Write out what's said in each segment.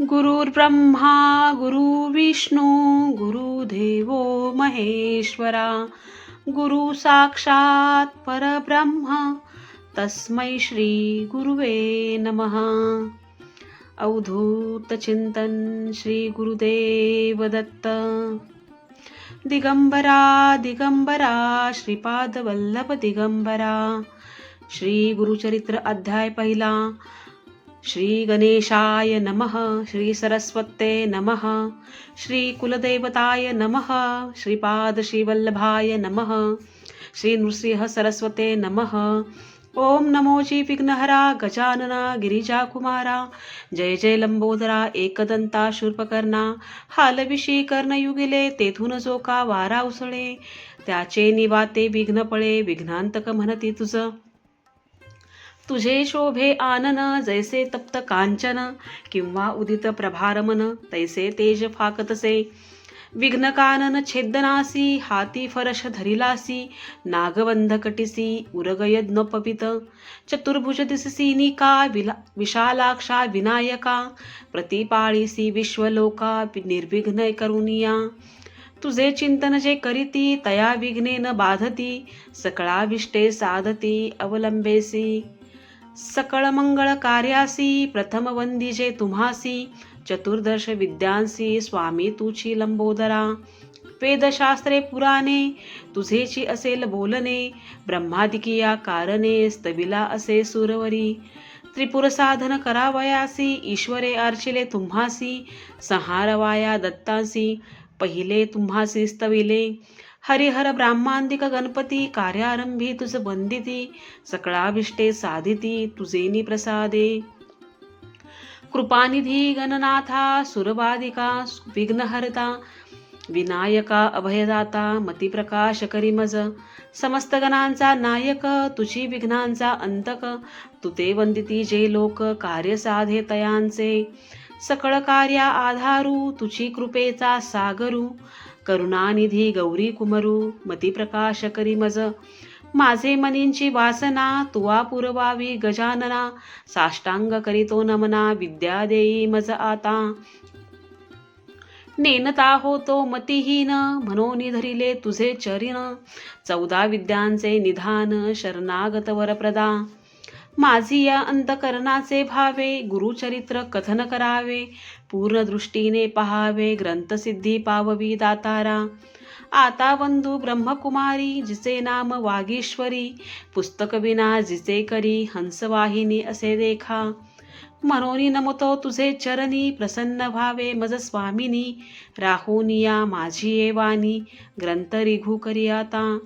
गुरुर्ब्रह्मा गुरुविष्णू गुरुदेवो महेश्वरा गुरु साक्षात परब्रह्म तस्मै श्री गुरुवे नमः। अवधूत चिंतन श्री गुरुदेव दत्त। दिगंबरा दिगंबरा श्रीपाद वल्लभ दिगंबरा। श्री गुरुचरित्र अध्याय पहिला श्री गणेशाय नमः श्री सरस्वते नमः श्री कुलदेवताय नमः श्रीपाद श्रीवल्लभाय नमः श्री नृसिंह सरस्वते नमः। ओम नमोजी विघ्नहरा गजानना गिरिजाकुमारा जय जय लंबोदरा एकदंता शूर्पकर्णा हालविषी कर्णयुगिले तेथून जो का वारा उसळे त्याचे निवाते विघ्न पळे विघ्नांतक म्हणती तुझं। तुझे शोभे आनन जैसे तप्त कांचन किंवा उदित प्रभारमन तैसे तेज फाकतसे. विघ्न कानन छेदनासी हाती फरश धरिलासी नागबंध कटिसी उरगयज्ञ पपित चतुर्भुज दिससी विला विशालाक्षा विनायका प्रतिपाळीसी विश्वलोका निर्विघ्न करुनिया तुझे चिंतन जे करीती तया विघ्ने न बाधती सकळाविष्टे साधती अवलंबेसी. सकळ मंगळ कार्यासी प्रथम वंदिजे तुम्हासी चतुर्दश विद्यांसी स्वामी तुची लंबोदरा। वेदशास्त्रे पुराणे तुझेची असेल बोलणे ब्रह्मादिकिया कारणे स्तविला असे सुरवरी। त्रिपुर साधन करावयासी ईश्वरे अर्चिले तुम्हासी संहारवाया दत्तासी पहिले तुम्हासी स्तविले। हरिहर ब्राह्मांदिक गणपती कार्यारंभी तुझ बंदिती सकळाभिष्टे साधिती तुझेनी प्रसादे कृपानिधी गणनाथा सुरबाधिका विघ्नहरता विनायका अभयदाता मतिप्रकाश करीमज समस्त गणांचा नायक तुझी विघ्नांचा अंतक तुते वंदिती जे लोक कार्य साधे तयांचे सकळ कार्या आधारू तुझी कृपेचा सागरू करुणानिधी गौरी कुमरू मतिप्रकाश करी मज. माझे मनींची वासना तुवा पुरवावी गजानना साष्टांग करीतो नमना विद्या देई मज आता. नेनता होतो मतिहीन म्हणून धरिले तुझे चरिण. चौदा विद्यांचे निधान शरणागत वरप्रदा. माझी या अंतकरणाचे भावे गुरुचरित्र कथन करावे पूर्ण दृष्टीने पहावे ग्रंथसिद्धी पाववी दातारा. आता बंधू ब्रह्मकुमारी जिचे नाम वागीश्वरी पुस्तकविना जिचे करी हंसवाहिनी असे देखा. मनोनी नमतो तुझे चरणी प्रसन्न भावे मज स्वामिनी राहुनिया माझी एवानी वाणी ग्रंथ रिघू करी आता.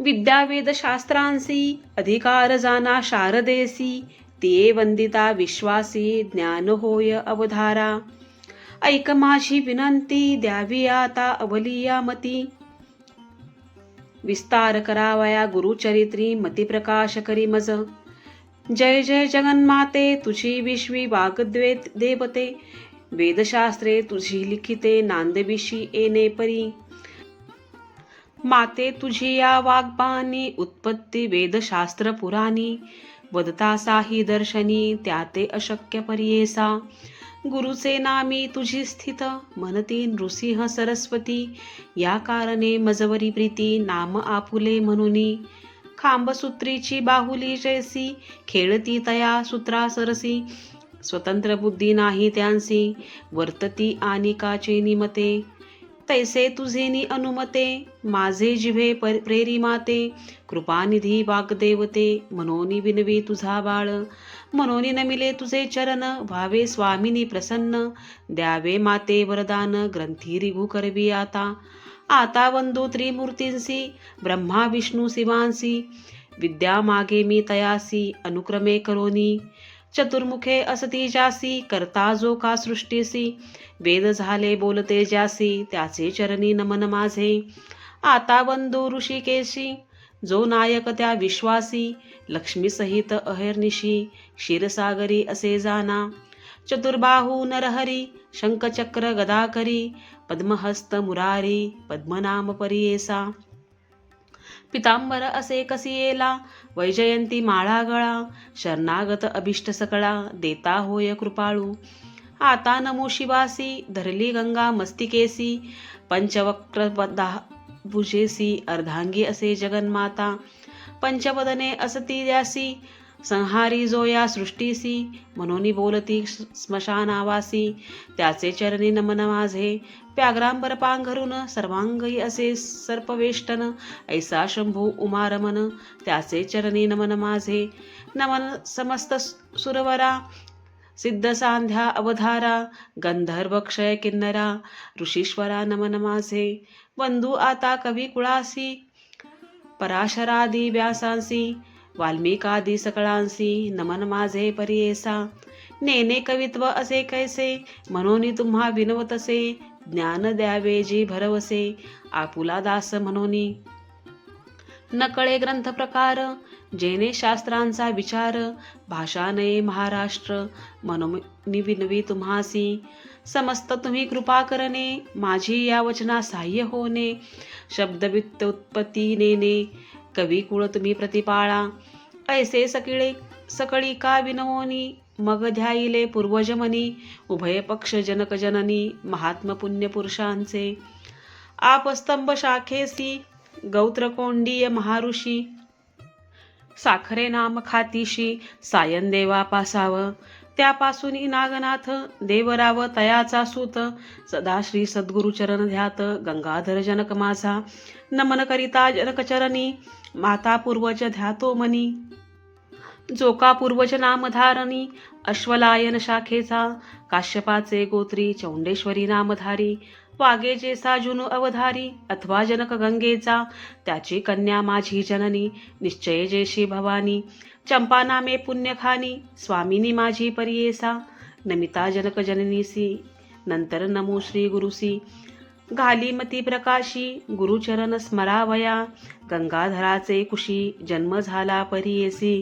विद्यावेद शास्त्रांसी अधिकार जाना शारदेसी ते वंदिता विश्वासी ज्ञान होय अवधारा। ऐक माझी विनंती द्यावी आता अवलिया मती विस्तार करावया गुरुचरित्री मतिप्रकाश करी मज जय जय जगन्माते तुझी विश्वी वाग्द्वेत देवते। वेदशास्त्रे तुझी लिखिते नांदविषी एने परी। माते तुझी या वाग्बानी उत्पत्ती वेदशास्त्र पुराणी. वदता साही दर्शनी त्या ते अशक्य पर्येसा. गुरुचे नामी तुझी स्थित मनती नृसिंह सरस्वती. या कारणे मजवरी प्रीती नाम आपुले म्हणुनी. खांबसूत्रीची बाहुली जैसी खेळती तया सूत्रा सरसी. स्वतंत्र बुद्धी नाही त्यांसी वर्तती आणि काचे निमते. तैसे तुझेनी अनुमते माझे जिव्हे पर प्रेरी माते कृपानिधी वाग्देवते मनोनी विनवी तुझा बाळ. मनोनी नमिले तुझे चरण व्हावे स्वामिनी प्रसन्न. द्यावे माते वरदान ग्रंथी रिघु करवी आता. आता वंदो त्रिमूर्तींसी ब्रह्मा विष्णू शिवांसी. विद्या मागे मी तयासी अनुक्रमे करोनी. चतुर्मुखे असती जासी करता जो का सृष्टीसी. वेद झाले बोलते ज्यासी त्याचे चरणी नमन माझे. आता बंधू ऋषिकेशी जो नायक त्या विश्वासी लक्ष्मी सहित अहर्निशी क्षीरसागरी असे जाना. चतुर्बाहू नरहरी शंखचक्र गदाकरी पद्महस्त मुरारी पद्मनाम परियेसा. पितांबर असे कसियेला वैजयंती माळा गळा शरणागत अभिष्ट सकळा देता होय कृपाळू. आता नमो शिवासी धरली गंगा मस्तिकेसी पंचवक्र भुजेसी अर्धांगी असे जगन्माता. पंचवदने असती द्यासी संहारी जो या सृष्टीसी म्हणून बोलती स्मशानावासी. त्याचे चरणी नमन माझे व्याघ्रांबर पांघरून सर्वांगी असे सर्पवेष्टन. ऐसा शंभू उमारमन त्याचे चरणी नमन माझे. नमन समस्त सुरवरा सिद्ध सांध्या अवधारा गंधर्वक्षय किन्नरा ऋषीश्वरा नमन माझे. बंधू आता कवी कुळासी पराशरादी व्यासांसी वाल्मिकादी सकळांसी नमन माझे परियेसा. नेने कवित्व असे कैसे मनोनी तुम्हा विनवतसे ज्ञान द्यावे जे भरवसे आपुला दास म्हणून. नकळे ग्रंथ प्रकार जेने शास्त्रांचा विचार भाषा नये महाराष्ट्र मनोनिविनवी तुम्हासी समस्त तुम्ही कृपा करणे माझी या वचना साह्य होणे. शब्दवित्त उत्पत्ती नेणे कवी कुळ तुम्ही प्रतिपाळा. ऐसे सकिळे सकळी का विनवोनी मग ध्याईले पूर्वजमनी उभय पक्ष जनक जननी महात्म पुण्य पुरुषांचे आपस्तंभ शाखेसी गौत्रकोंडीय महाऋषी. साखरे नाम खातीशी सायन देवा पासाव. त्यापासून नागनाथ देवराव तयाचा सूत. सदा श्री सद्गुरु चरण ध्यात गंगाधर जनक माझा. नमन करिता जनकचरणी माता पूर्वज ध्यातो मनी जोका पूर्वज नामधारणी अश्वलायन शाखेचा काश्यपाचे गोत्री चौंडेश्वरी नामधारी वागेजेसा जुनू अवधारी अथवा जनक गंगेचा त्याची कन्या माझी जननी निश्चय जेशी भवानी चंपा नामे पुण्यखानी स्वामिनी माझी परियेसा नमिता जनक जननीसी नंतर नमो श्री गुरुसी घालीमती प्रकाशी गुरुचरण स्मरावया गंगाधराचे कुशी जन्म झाला परियेसी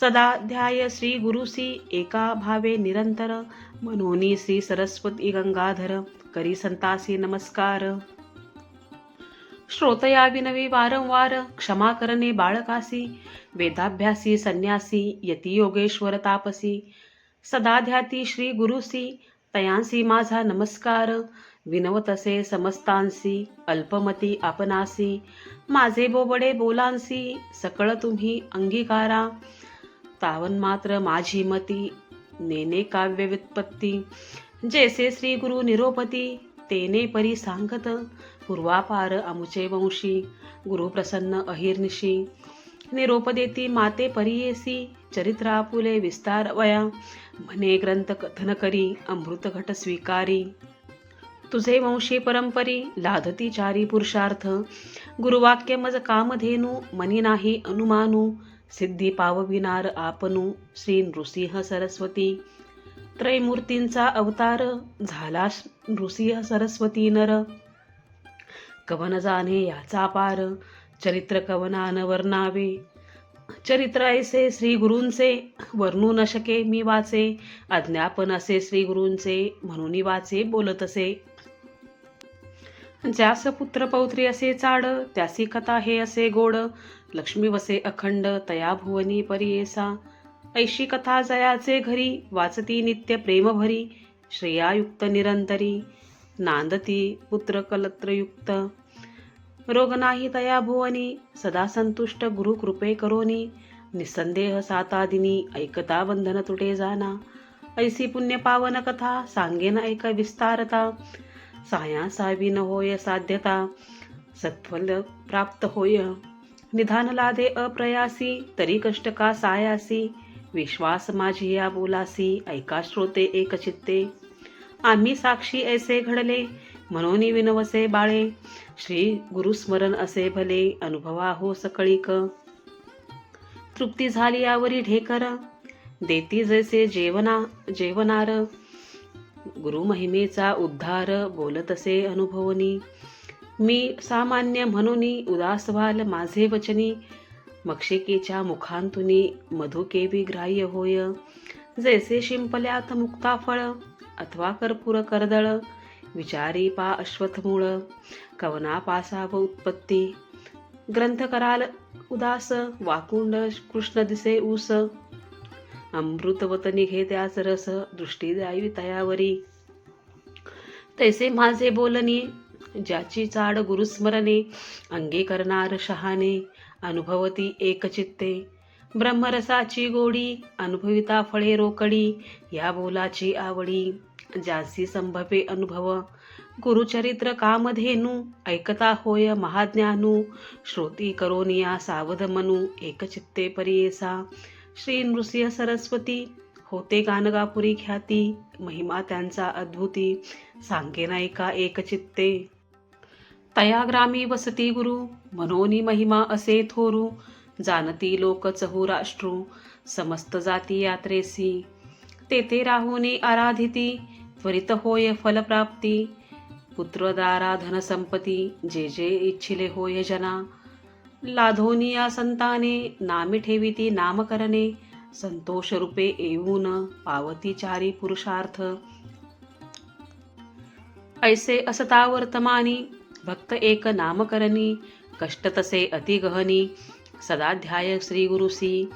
सदा ध्याय श्री गुरुसी एका भावे निरंतर मनोनी श्री सरस्वती गंगाधर करी संतासी नमस्कार। श्रोतया विनवी वारंवार क्षमा करणे बाळकासी वेदाभ्यासी संन्यासी यती योगेश्वर तापसी। सदा ध्याती श्री गुरुसी तयांसी माझा नमस्कार। विनवतसे समस्तांसी अल्पमती आपणासी। माझे बोबडे बोलांसी सकळ तुम्ही अंगीकारा। तावन मात्र माझी मती. नेने काव्य व्युत्पत्ती. जैसे श्री गुरु निरोपती तेने परी सांगत पूर्वापार अमुचे वंशी गुरु प्रसन्न अहिर्निशी निरोप देती माते परियेसी चरित्रापुले विस्तार वया. म्हणे ग्रंथ कथन करी अमृत घट स्वीकारी. तुझे वंशी परंपरी लाधती चारी पुरुषार्थ. गुरुवाक्य मज कामधेनु मनी नाही अनुमानू. सिद्धी पावविनार आपणू श्री नृसिंह सरस्वती. त्रैमूर्तींचा अवतार झाला नृसिंह सरस्वती नर. कवन जाणे याचा पार चरित्र कवनान वर्णावे. चरित्र ऐसे श्री गुरूंचे वर्णू न शके मी वाचे. अज्ञापन असे श्री गुरूंचे म्हणून वाचे बोलत असे. ज्यास पुत्र पौत्री असे चाड त्यासी कथा हे असे गोड. लक्ष्मी वसे अखंड तया भुवनी परियेसा। ऐशी कथा जयाचे घरी वाचती नित्य प्रेमभरी श्रेयायुक्त निरंतरी नांदती पुत्र कलत्रयुक्त रोग नाही तया भुवनी सदा संतुष्ट गुरु कृपे करोनी निसंदेह सातादिनी ऐकता बंधन तुटे जाना। ऐसी पुण्य पावन कथा सांगेन ऐक विस्तारता। साया सावी न होय साध्यता सत्फल प्राप्त होय निधान लादे अप्रयासी तरी कष्ट का सायासी? विश्वास माझी या बोलासी ऐका श्रोते एक चित्ते आम्ही साक्षी ऐसे घडले म्हणून विनवसे बाळे. श्री गुरुस्मरण असे भले अनुभवा हो सकळीक. तृप्ती झाली यावरी ढेकर देती जैसे जेवना जेवनार. गुरु महिमेचा उद्धार बोलत असे अनुभवनी. मी सामान्य म्हणूनी उदास व्हाल माझे वचनी मक्षिकेच्या मुखांतुनी मधुकेवी ग्राह्य होय. जैसे शिंपल्यात मुक्ताफळ अथवा कर्पूर करदळ विचारी पा अश्वथमूळ कवना पासाव उत्पत्ती. ग्रंथ कराल उदास वाकुंड कृष्ण दिसे ऊस. अमृतवत निघे त्याच रस दृष्टी द्यावी तयावरी. तैसे माझे बोलनी ज्याची चाड गुरुस्मरणे अंगे करणार शहाणे अनुभवती एकचित्ते. ब्रह्मरसाची गोडी अनुभविता फळे रोकडी या बोलाची आवडी ज्यासी संभवे अनुभव. गुरुचरित्र कामधेनू ऐकता होय महाज्ञानू श्रोती करोनिया सावध मनू एकचित्ते परियेसा. श्री नृसिंह सरस्वती होते गानगापुरी ख्याती महिमा त्यांचा अद्भुती सांगे नायिका एकचित्ते. तया ग्रामी वसती गुरु मनोनी महिमा असे थोरू जानती लोक चहू राष्ट्रू समस्त जाती यात्रेसी. तेथे राहुनी आराधिती त्वरित होय फलप्राप्ती पुत्रदारा धनसंपती जे जे इच्छिले होय जना. लाधोनी या संताने नामी ठेविती नामकरणे. संतोष रूपे येऊन पावती चारी पुरुषार्थ. ऐसे असता वर्तमानी भक्त एक नामकरणी कष्ट तसे अतिगहनी सदाध्याय श्री गुरुसी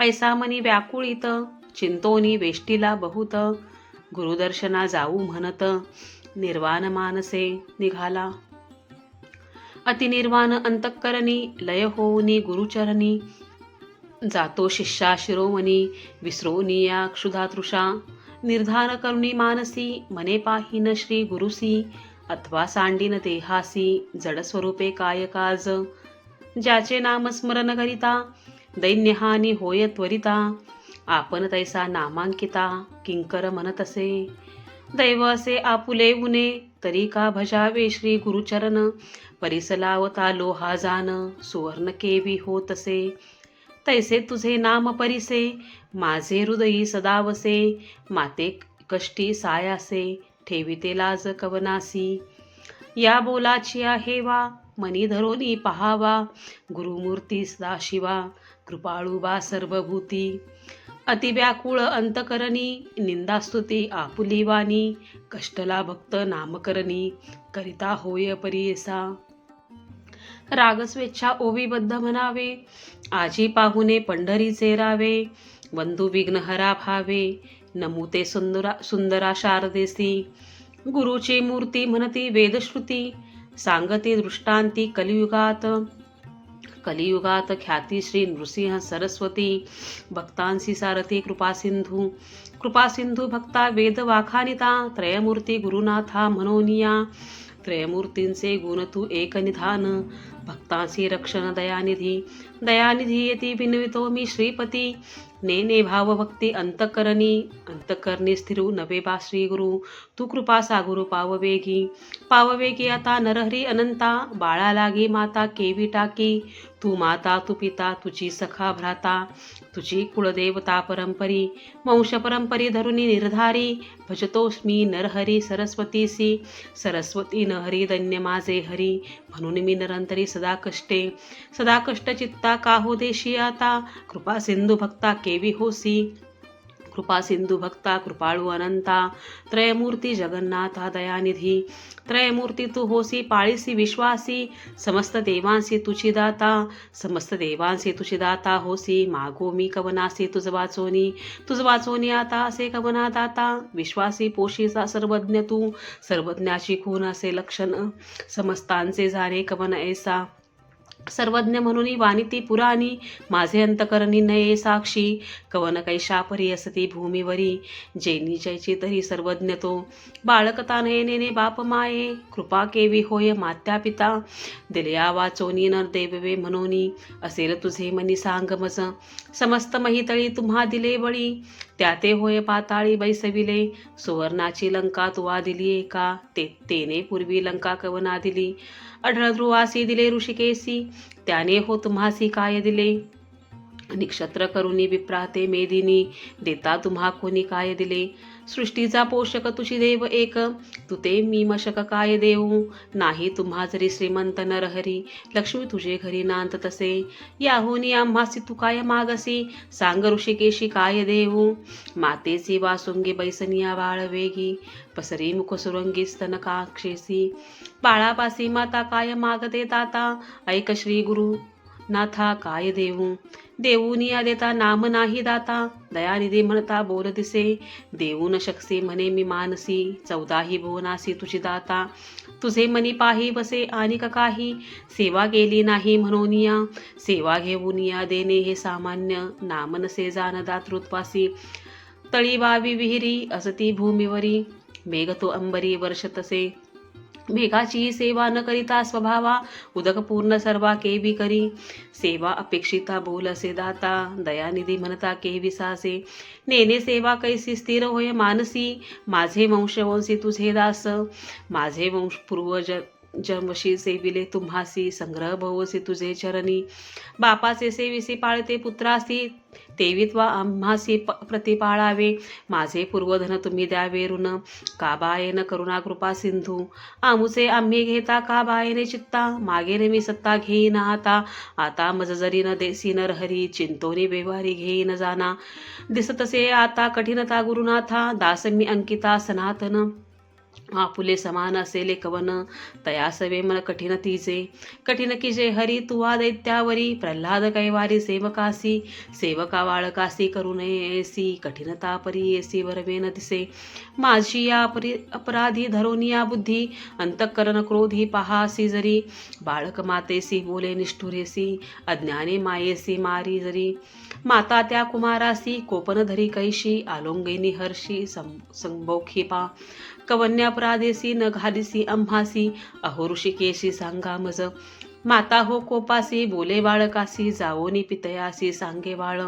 ऐसा मनी व्याकुळित चिंतोनी वेष्टीला बहुत गुरुदर्शना जाऊ म्हणत निर्वाण मानसे निघाला. अतिनिर्वाण अंतकरणी लय होऊनी गुरुचरणी जातो शिष्या शिरोमणी विसरोनी या क्षुधातृषा निर्धार करुणी मानसी मने पाहिन श्री गुरुसी अथवा सांडीन देहासी जडस्वरूपे काय काज ज्याचे नाम स्मरण करिता दैन्यहानी होय त्वरिता आपण तैसा नामांकिता किंकर म्हणतसे दैव असे आपुले उने तरी का भजावे श्री गुरुचरण परिसलावता लोहा जान सुवर्ण केवी होतसे तैसे तुझे नाम परिसे माझे हृदयी सदावसे माते कष्टी सायासे ठेविते लाज कवनासी या बोलाची आहे वा मनी धरोनी पहावा. गुरुमूर्ती सदाशिवा कृपाळूबा सर्वभूती. अतिव्याकुळ अंतकरणी निंदास्तुती आपुली वाणी कष्टला भक्त नामकरणी करिता होय परियेसा रागस्वेच्छा ओवीबद्ध म्हणावे आजी पाहुणे पंढरीचे रावे बंधू विघ्नहरा भावे नमुते सुंदरा सुंदरा शारदेसी गुरुची मूर्ती म्हणती वेदश्रुती सांगते दृष्टांती कलियुगात. कलियुगात ख्याती श्री नृसिंह सरस्वती भक्तांसी सारथी कृपासिंधू कृपासिंधू भक्ता वेदवाखानिता त्रयमूर्ती गुरुनाथा मनोनिया. त्रयमूर्तींचे गुण तू एक निधान भक्तांसी रक्षण दयानिधी. दयानिधी येती विनवितो मी श्रीपती. नेने भावभक्ती अंतकरणी अंतकरणी स्थिरू नवे बा श्री गुरु तू कृपा सागुरु पाववेगी. पाववेगी आता नरहरी अनंता बाळा लागी माता केवी टाकी. तू माता तू पिता तुझी सखा भ्राता तुझी कुळदेवता परंपरी. वंश परंपरी धरुनी निर्धारी भजतोस्मी नरहरी सरस्वतीसी. सरस्वती नहरी धन्य माझे हरी म्हणून मी नरंतरी सदा कष्टे. सदा कष्ट चित्ता का हो देशी आता कृपा सिंधू भक्ता केवी होसी. कृपा सिंधू भक्ता कृपाळू अनंता त्रयमूर्ती जगन्नाथा दयानिधी त्रयमूर्ती तू होसी पाळीसी विश्वासी समस्त देवांसी तुझी दाता समस्त देवांसी तुझी दाता होसी मागो मी कवनासी तुझ वाचोनी तुझ वाचोनी आता असे कवना दाता विश्वासी पोशीचा सर्वज्ञ तू सर्वज्ञाची खून असे लक्षण समस्तांचे जाणे कवन ऐसा सर्वज्ञ म्हणून वाणिती पुराणी. माझे अंतकरणी नये साक्षी. कवन कैशापरी असती भूमीवरी. जेनी जयची तरी सर्वज्ञ तो. बाळकता नयनेने बाप माये. कृपा केवी होय मात्या पिता. दिल्या वाचोनी नर देववे म्हणोनी. असेल तुझे मनी सांग मज. समस्त महितळी तुम्हा दिले बळी. त्या ते होय पाताळी बैसविले. सुवर्णाची लंका तुवा दिली एका. ते तेने पूर्वी लंका कवना दिली. अढळ ध्रुवासी दिले ऋषिकेसी त्याने हो तुम्हासी काय दिले? निक्षत्र करुणी विप्राते मेदिनी. देता तुम्हा कोणी काय दिले? सृष्टीचा पोषक तुझी देव एक. तुते ते मी मशक काय देऊ? नाही तुम्हा जरी श्रीमंत नरहरी लक्ष्मी तुझे घरी नांत तसे याहोनी आम्हासी तू काय मागसी? सांग ऋषिकेशी काय देऊ? मातेची वासुंगी बैसनिया बाळ वेगी. पसरी मुख सुरंगी स्तन काक्षेसी. बाळापासी माता काय मागते ताता ऐक श्री गुरु नाथा काय देऊ देऊनिया देता नाम नाही दाता. दयानिधी म्हणता बोल दिसे. देऊ न शकसे म्हणे मी मानसी. चौदाही भुवनासी तुझी दाता. तुझे मनी पाही बसे आणि का काही? सेवा केली नाही म्हणून या सेवा घेऊन या देणे हे सामान्य. नाम नसे जाण दातृत्वासी. तळी बावी विहिरी असती भूमीवरी. मेघ तो अंबरी वर्ष तसे. मेघाची सेवा न करिता स्वभावा उदक पूर्ण सर्वा केवी करी. सेवा अपेक्षिता बोल असे दाता दयानिधी म्हणता के विसासे नेने सेवा कैसी स्थिर होय मानसी माझे वंशवंशी तुझे दास. माझे वंश पूर्वज जन्मशी सेविले तुम्हासी संग्रह भवसी तुझे चरणी. बापाचे सेविसी पाळते पुत्रासी तेवित्वा आम्हासी प प्रतिपाळावे माझे पूर्वधन तुम्ही द्यावे ऋण. काबायन करुणा कृपा सिंधू? आमुचे आम्ही घेता काबायने चित्ता? मागेने मी सत्ता घेईन आता. आता मज जरी न देसी नर हरी चिंतोनी व्यवहारी घेईन जाना. दिसतसे आता कठीणता गुरुनाथा दास मी अंकिता सनातन. आपुले समान असेले कवन तयासवे मन कठीण तिचे कठीण की जे हरी तुवा दैत्यावरी प्रल्हाद कैवारी सेवकासी सेवका वाळकासी करू नयेसी कठीणता परी येसी वरवेन दिसे। माझी या अपरी अपराधी धरोनिया बुद्धी अंतःकरण क्रोधी पहासी जरी। बाळक मातेसी बोले निष्ठुरेसी अज्ञाने मायेसी मारी जरी। माता त्या कुमारासी कोपनधरी कैशी आलोंगिनी हर्षी सं संभोखिपा कवन्यापराधेसी न घालिसी अंभासी अहो ऋषिकेशी सांगा मज. माता हो कोपासी बोले बाळकासी जावोनी पितयासी सांगे बाळ.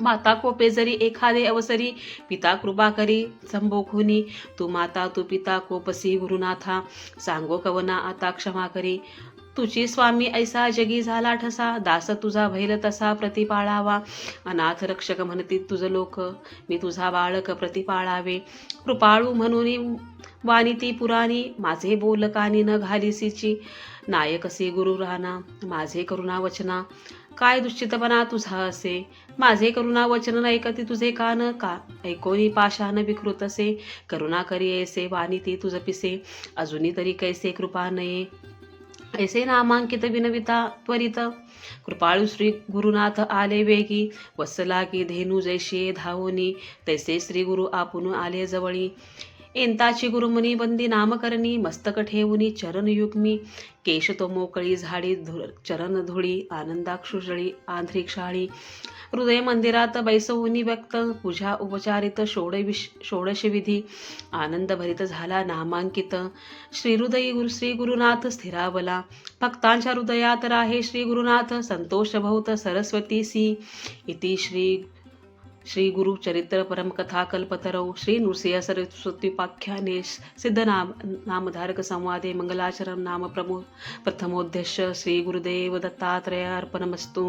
माता कोपे जरी एखादे अवसरी पिता कृपा करी संभोखुनी तू माता तू पिता कोपसी गुरुनाथा सांगो कवना आता क्षमा करी. तुझी स्वामी ऐसा जगी झाला ठसा दास तुझा भैल तसा प्रतिपाळावा. अनाथ रक्षक म्हणती तुझं लोक मी तुझा बाळक प्रतिपाळावे. कृपाळू म्हणून वानिती पुराणी माझे बोल कानी न घालिसीची नायकसी गुरु राहना माझे करुणा वचना. काय दुश्चितपणा तुझा असे? माझे करुणा वचन ऐकती तुझे कान का? ऐकोनी पाशान विकृत असे करुणा करी ऐसे वाणी ती तुझ पिसे. अजूनी तरी कैसे कृपा नये? ऐसे नामांकित विनविता त्वरित। कृपाळू श्री गुरुनाथ आले वेगी। वसला की धेनू जैसे धावोनी। तैसे श्री गुरु आपण आले जवळी। एंताची गुरुमुनी बंदी नामकरणी मस्तक ठेवुनी चरणयुग्मी केशतो केश तो मोकळी झाडी धु चरण धुळी आनंदाक्षुजळी आंध्रिक्षाळी हृदय मंदिरात बैसवुनी व्यक्त पूजा उपचारित षोडविश षोडशविधी आनंद भरित झाला नामांकित. श्री हृदयी गुरु श्री गुरुनाथ स्थिरावला. भक्तांच्या हृदयात राहे श्री गुरुनाथ संतोष भौत सरस्वतीसी इति श्री श्री गुरु चरित्र परमकथा कल्पतरौ श्री नृसिंह सरस्वतीपाख्याने सिद्धनाम नामधारक संवादे मंगलाचरण नाम प्रमो प्रथमोद्देश श्री गुरुदेव दत्तात्रयार्पणमस्तु